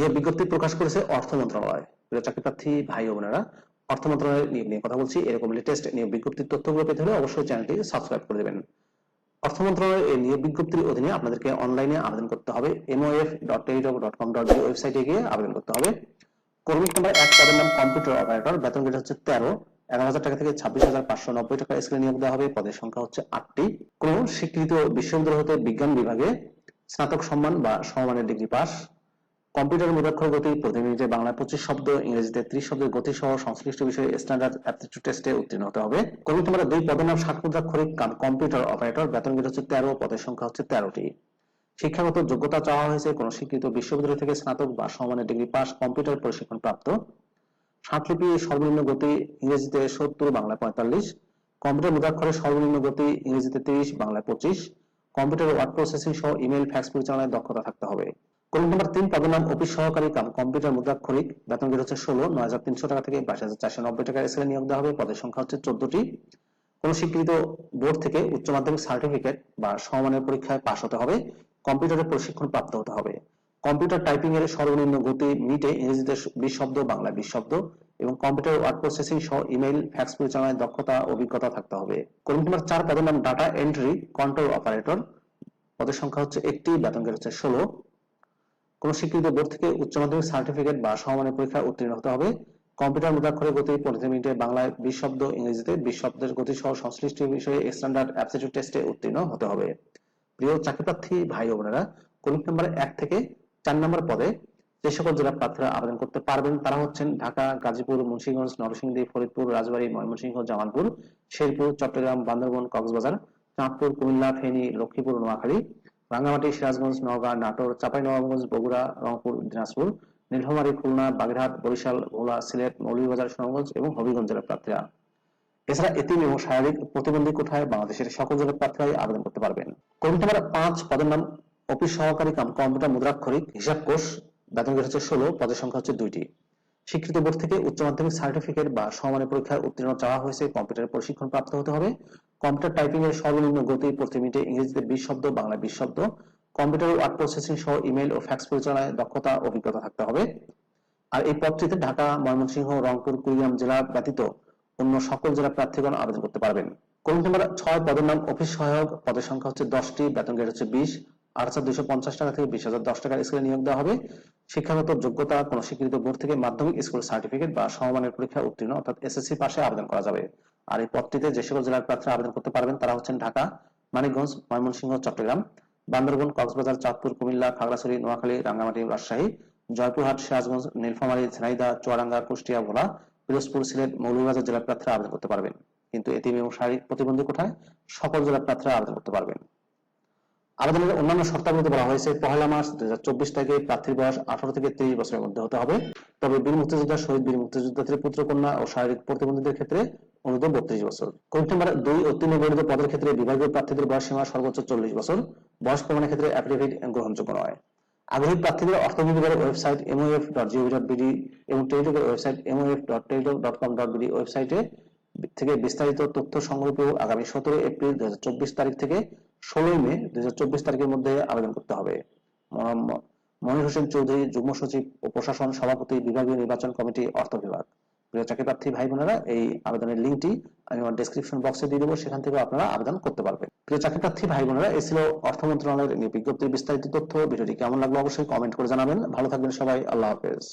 নিয়োগ বিজ্ঞপ্তি প্রকাশ করেছে অর্থ মন্ত্রণালয়। প্রিয় চাকরিপ্রার্থী, ভাই ও বোনেরা, অর্থ মন্ত্রণালয়ের নিয়ে কথা বলছি। এরকম লেটেস্ট নিয়োগ বিজ্ঞপ্তির তথ্যগুলো পেতে হলে অবশ্যই চ্যানেলটি সাবস্ক্রাইব করে দেবেন। অর্থ মন্ত্রণালয়ের এই নিয়োগ বিজ্ঞপ্তির অধীনে আপনাদেরকে অনলাইনে আবেদন করতে হবে। MOF dot Teletalk dot com dot ওয়েবসাইটে গিয়ে আবেদন করতে হবে। কর্মী নাম্বার এক, পদের নাম কম্পিউটার অপারেটর বেতন গ্রেড হচ্ছে তেরো। এগারো হাজার টাকা থেকে ছাব্বিশ হাজার পাঁচশো নব্বই টাকা স্কেলে নিয়োগ দেওয়া হবে। পদের সংখ্যা হচ্ছে আটটি। কোন স্বীকৃত বিশ্ববিদ্যালয় হতে বিজ্ঞান বিভাগে স্নাতক সম্মান বা সমমানের ডিগ্রি পাস। কম্পিউটার মুদ্রাক্ষর গতি প্রতি মিনিটে বাংলায় পঁচিশ শব্দ, ইংরেজিতে ত্রিশ শব্দের গতি সহ সংশ্লিষ্ট বিষয়ে স্ট্যান্ডার্ড অ্যাপটিটিউড টেস্টে উত্তীর্ণ হতে হবে। কর্মী নাম্বার দুই পদের নাম ষাট মুদ্রাক্ষরিক কম্পিউটার অপারেটর বেতন গ্রেড হচ্ছে তেরো, পদের সংখ্যা হচ্ছে তেরোটি। শিক্ষাগত যোগ্যতা চাওয়া হয়েছে কোন স্বীকৃত বিশ্ববিদ্যালয় থেকে স্নাতক বা সমমানের ডিগ্রি পাস কম্পিউটার প্রশিক্ষণ প্রাপ্ত। সাতলিপি সর্বনিম্ন গতি, ইংরেজিতে সত্তর বাংলা পঁয়তাল্লিশ। কম্পিউটার মুদ্রাক্ষরের সর্বনিম্ন গতি, ইংরেজিতে তিরিশ, বাংলায় পঁচিশ। কম্পিউটার ওয়ার্ড প্রসেসিং সহ ইমেল, ফ্যাক্স পরিচালনায় দক্ষতা থাকতে হবে। কর্মী নাম্বার তিন, পদের নাম অফিস সহকারী, কাম কম্পিউটার মুদ্রাক্ষরিক। বেতন গ্রেড হচ্ছে ষোলো, নয় হাজার তিনশো টাকা থেকে বাইশ হাজার চারশো নব্বই টাকা এসে নিয়োগ দেওয়া হবে। পদের সংখ্যা হচ্ছে চোদ্দটি। কোন স্বীকৃত বোর্ড থেকে উচ্চ মাধ্যমিক সার্টিফিকেট বা সমমানের পরীক্ষায় পাশ হতে হবে। কম্পিউটারের প্রশিক্ষণ প্রাপ্ত হতে হবে। কম্পিউটার টাইপিং এর সর্বনিম্ন গতি মিনিটে ইংরেজিতে বিশ শব্দ বাংলা বিশ শব্দ এবং কম্পিউটার ওয়ার্ড প্রসেসিং সহ ইমেল ফ্যাক্স পরিচালনায় দক্ষতা, অভিজ্ঞতা থাকতে হবে। কর্মী নাম্বার চার, পদের নাম ডাটা এন্ট্রি কন্ট্রোল অপারেটর পদের সংখ্যা হচ্ছে একটি, বেতন গ্রেড হচ্ছে ষোলো। কোন স্বীকৃত বোর্ড থেকে উচ্চ মাধ্যমিক সার্টিফিকেট বা সমমানের পরীক্ষায় উত্তীর্ণ হতে হবে। কম্পিউটার মুদ্রাক্ষরের গতি পনেরো মিনিটে বাংলায় বিশ শব্দ, ইংরেজিতে বিশ শব্দের গতি সহ সংশ্লিষ্ট বিষয়ে স্ট্যান্ডার্ড অ্যাপটিটিউড টেস্টে উত্তীর্ণ হতে হবে। প্রিয় চাকরিপ্রার্থী ভাই ও বোনেরা কলিক নাম্বার এক থেকে চার নম্বর পদে যে সকল জেলা প্রার্থীরা আবেদন করতে পারবেন তারা হচ্ছেন ঢাকা, গাজীপুর, মুন্সিগঞ্জ, নরসিংদী, ফরিদপুর, রাজবাড়ী, ময়মনসিংহ, জামালপুর, শেরপুর, চট্টগ্রাম, বান্দরবন, কক্সবাজার, চাঁদপুর, কুমিল্লা, ফেনী, লক্ষ্মীপুর, নোয়াখালী রাঙ্গামাটি, সিরাজগঞ্জ, নওগাঁ, নাটোর, চাঁপাইনবাবগঞ্জ, বগুড়া, রংপুর, দিনাজপুর, নীলফামারী, খুলনা, বাগেরহাট, বরিশাল ভোলা সিলেট, মৌলভীবাজার, সুনামগঞ্জ এবং হবিগঞ্জ জেলার প্রার্থীরা। এছাড়া এতিম এবং শারীরিক প্রতিবন্ধী কোঠায় বাংলাদেশের সকল জেলার প্রার্থীরাই আবেদন করতে পারবেন। নাম্বার পাঁচ পদের নাম, অফিস সহকারী কাম, কম্পিউটার মুদ্রাক্ষরিক, হিসাব কোষ, বেতন গ্রেড হচ্ছে ষোলো, পদের সংখ্যা হচ্ছে দুইটি। স্বীকৃত বোর্ড থেকে উচ্চ মাধ্যমিক সার্টিফিকেট বা সমমানের পরীক্ষায় উত্তীর্ণ চাওয়া হয়েছে, কম্পিউটার প্রশিক্ষণ প্রাপ্ত হতে হবে। কম্পিউটার টাইপিং এর সর্বনিম্ন গতি প্রতি মিনিটে ইংরেজিতে বিশ শব্দ বাংলা বিশ শব্দ। কম্পিউটার ওয়ার্ড প্রসেসিং সহ ইমেল ও ফ্যাক্স পরিচালনায় দক্ষতা, অভিজ্ঞতা থাকতে হবে। আর এই পদটিতে ঢাকা, ময়মনসিংহ, রংপুর, কুড়িগ্রাম জেলা ব্যতীত অন্য সকল জেলা প্রার্থীগণ আবেদন করতে পারবেন। কর্মী নাম্বার ছয়, পদের নাম অফিস সহায়ক। পদের সংখ্যা হচ্ছে দশটি, বেতন গ্রেড হচ্ছে বিশ। আট হাজার দুইশো পঞ্চাশ টাকা থেকে বিশ হাজার, দশ টাকার স্কেলে নিয়োগ দেওয়া হবে। শিক্ষাগত যোগ্যতা, কোন স্বীকৃত বোর্ড থেকে মাধ্যমিক স্কুল সার্টিফিকেট বা সমমানের পরীক্ষা উত্তীর্ণ, অর্থাৎ এসএসসি পাশে আবেদন করা যাবে। আর এই পদটিতে যে সকল জেলার প্রার্থীরা আবেদন করতে পারবেন, তারা হচ্ছেন ঢাকা, মানিকগঞ্জ, ময়মনসিংহ, চট্টগ্রাম, বান্দরবান, কক্সবাজার, চাঁদপুর, কুমিল্লা, খাগড়াছড়ি, নোয়াখালী, রাঙ্গামাটি, রাজশাহী, জয়পুরহাট, সিরাজগঞ্জ, নীলফামারী, ঝিনাইদহ, চুয়াডাঙ্গা, কুষ্টিয়া, ভোলা, পিরোজপুর, সিলেট, মৌলভীবাজার জেলার প্রার্থীরা আবেদন করতে পারবেন। কিন্তু এতিম এবং শারীরিক প্রতিবন্ধী কোঠায় সকল জেলার প্রার্থীরা আবেদন করতে পারবেন। আবেদনের অন্যান্য শর্তাবলীতে বলা হয়েছে, পহেলা মার্চ দুই তারিখে প্রার্থীর বয়স আঠারো থেকে তিরিশ বছরের মধ্যে হতে হবে। তবে বীর মুক্তিযোদ্ধা, শহীদ বীর মুক্তিযোদ্ধাদের পুত্র, কন্যা ও শারীরিক প্রতিবন্ধীদের ক্ষেত্রে অনুরোধ বত্রিশ বছর। কোর্ট নাম্বার দুই ও তিন বর্ণিত পদের ক্ষেত্রে বিভাগীয় প্রার্থীদের বয়স সীমা সর্বোচ্চ চল্লিশ বছর। বয়স প্রমাণের ক্ষেত্রে অ্যাফিডেভিট গ্রহণযোগ্য নয়। আগ্রহী প্রার্থীদের অর্থ বিভাগের website MOF dot GOV dot BD এবং টেলিটকের website MOF dot Teletalk dot com dot BD ওয়েবসাইটে থেকে বিস্তারিত তথ্য সংগ্রহ আগামী সতেরো এপ্রিল দুই হাজার চব্বিশ তারিখ থেকে ষোলোই মে দুই তারিখের মধ্যে আবেদন করতে হবে। মনির হোসেন চৌধুরী, যুগ্ম সচিব ও প্রশাসন সভাপতি, বিভাগীয় নির্বাচন কমিটি, অর্থ বিভাগ। প্রিয় চাকরি প্রার্থী ভাই বোনেরা, এই আবেদনের লিঙ্কটি আমি আমার ডেসক্রিপশন বক্সে দিয়ে দেবো, সেখান থেকে আপনারা আবেদন করতে পারবেন। প্রিয় চাকরি প্রার্থী ভাই বোনেরা, এই ছিল অর্থ মন্ত্রণালয়ের বিজ্ঞপ্তির বিস্তারিত তথ্য। ভিডিওটি কেমন লাগল অবশ্যই কমেন্ট করে জানাবেন। ভালো থাকবেন সবাই, আল্লাহ হাফেজ।